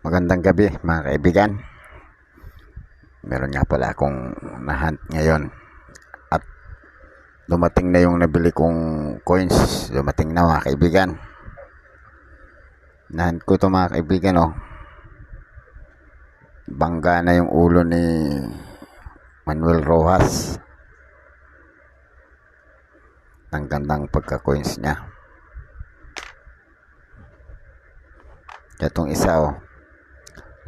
Magandang gabi mga kaibigan. Meron nga pala akong nahunt ngayon. At dumating na yung nabili kong coins. Dumating na mga kaibigan. Nahunt ko to mga kaibigan oh. Bangga na yung ulo ni Manuel Rojas. Ang gandang pagka-coins niya. Itong isa oh.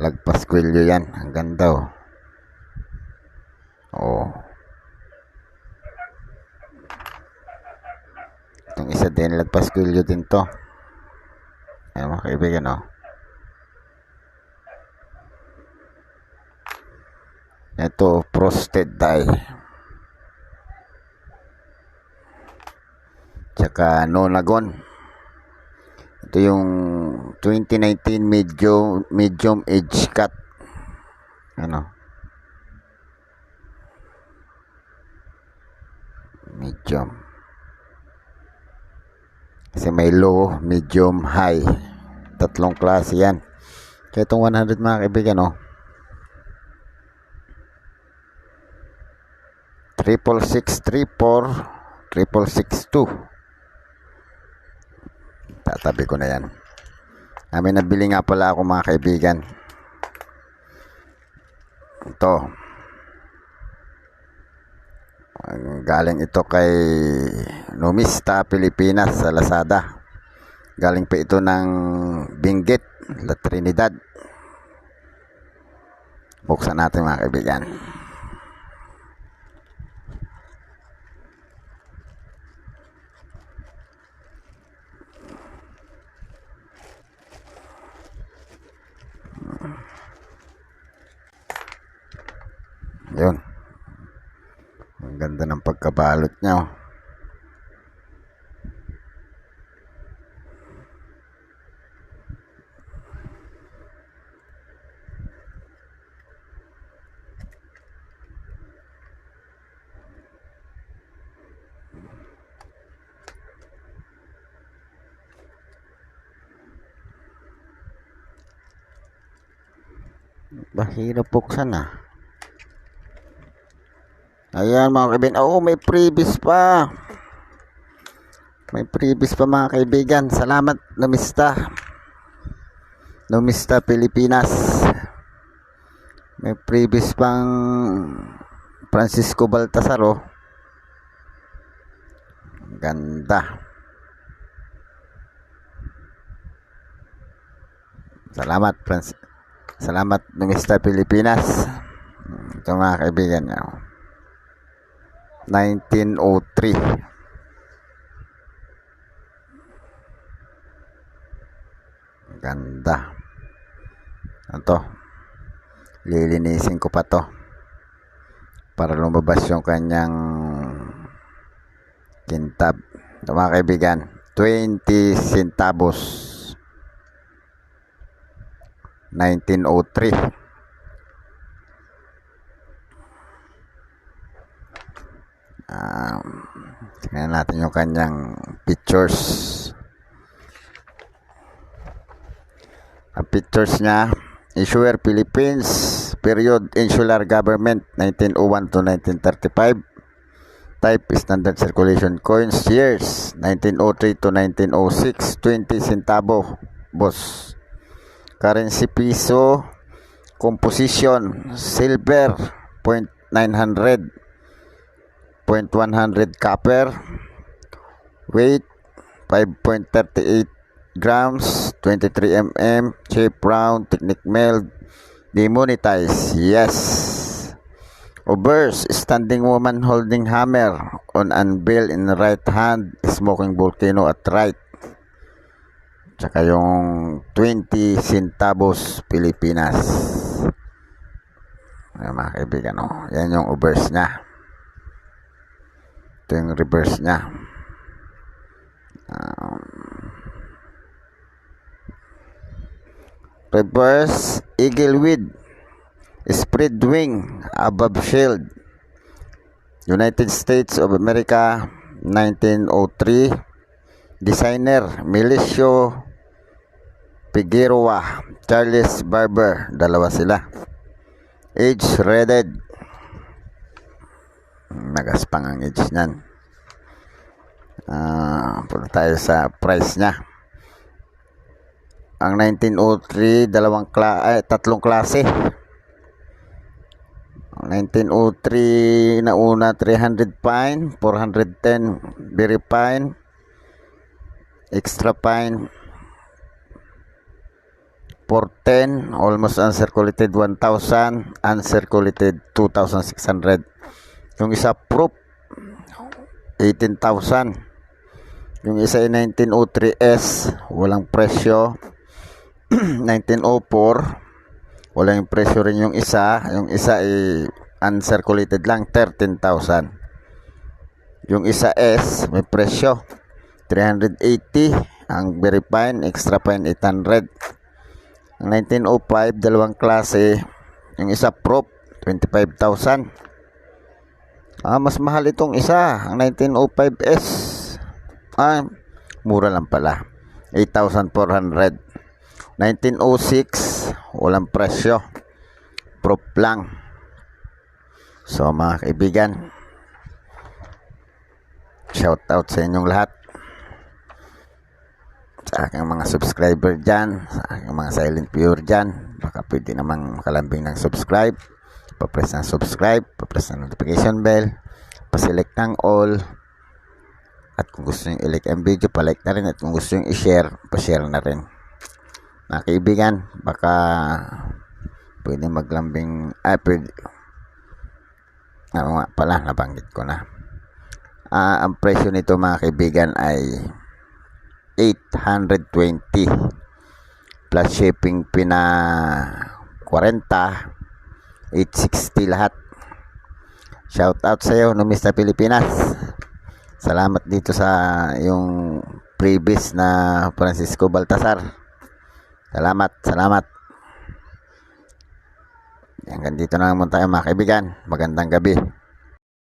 Lagpas kwelyo yan. Ang ganda oh. Oh. Itong isa din, lagpas kwelyo din to. Ayan mga kaibigan oh. Ito, frosted dye. Tsaka nonagon. Ito yung 2019 medium medium edge cut. Ano? Medium. Kasi may low, medium, high. Tatlong klase yan. Kaya itong 100 mga kaibigan, oh. Triple six three four triple six two. Tatabi ko na yan. Amin nabili nga pala ako mga kaibigan. Ito. Galing ito kay Numista Pilipinas sa Lazada. Galing pa ito ng Benguet, La Trinidad. Buksan natin mga kaibigan. Yun. Ang ganda ng pagkabalot niya. oh. Bahirap buksan ah. Ayan mga kaibigan. Oo, may previous pa. May previous pa mga kaibigan. Salamat, Numista. Numista Pilipinas. May previous pang Francisco Baltasar oh. Ganda. Salamat, Francis. Salamat, Numista Pilipinas. Ito mga kaibigan niya. Oh. 1903. Ganda. Ito. Lilinisin ko pa to. Para lumabas yung kanyang kintab. Ito mga kaibigan. 20 centavos. 1903. Um, tingnan natin yung kanyang pictures. Ang pictures niya, Issuer Philippines, period Insular Government, 1901 to 1935. Type Standard Circulation Coins, years, 1903 to 1906, 20 centavo, boss. Currency piso, composition, silver, 0.900, 0.100 copper weight 5.38 grams 23 mm shape round technique meld demonetize yes. Obverse standing woman holding hammer on anvil in right hand smoking volcano at right. Tsaka yung 20 centavos Pilipinas. Ayan, mga kaibigan oh. yan yung obverse niya ito yung reverse niya. Um, reverse eagle with spread wing above shield. United States of America 1903 designer Milicio Figueroa Charles Barber. Dalawa sila. Age rated. Nagaspang ang age niyan. Ah, punta tayo sa price niya. Ang 1903, dalawang kla ay, tatlong klase. Ang 1903 na una 300 pine, 410 very fine, extra fine 410, almost uncirculated 1,000, uncirculated 2,600. Yung isa proof 18,000. Yung isa ay 1903S, walang presyo. 1904, wala yung presyo rin yung isa. Yung isa ay uncirculated lang, 13,000. Yung isa S, may presyo. 380. Ang very fine, extra fine, 800. Ang 1905, dalawang klase. Yung isa prop, 25,000. Ah, mas mahal itong isa. Ang 1905S. Ah, mura lang pala. 8,400. 1906, walang presyo. Prop lang. So mga kaibigan, shout out sa inyong lahat. Sa aking mga subscriber dyan, sa aking mga silent viewer dyan, baka pwede namang makalambing ng subscribe. Papress ng subscribe, papress ng notification bell, paselect ng all. At kung gusto nyo i-like ang video, palike na rin. At kung gusto nyo i-share, pa-share na rin mga kaibigan baka pwede maglambing ay pwede ano nga pala nabanggit ko na Ah, ang presyo nito mga kaibigan ay 820 plus shipping pina 40 860 lahat shout out sa iyo Mr. Pilipinas salamat dito sa yung previous na Francisco Baltasar Salamat, salamat. Hanggang dito na lang muna tayo mga kaibigan. Magandang gabi.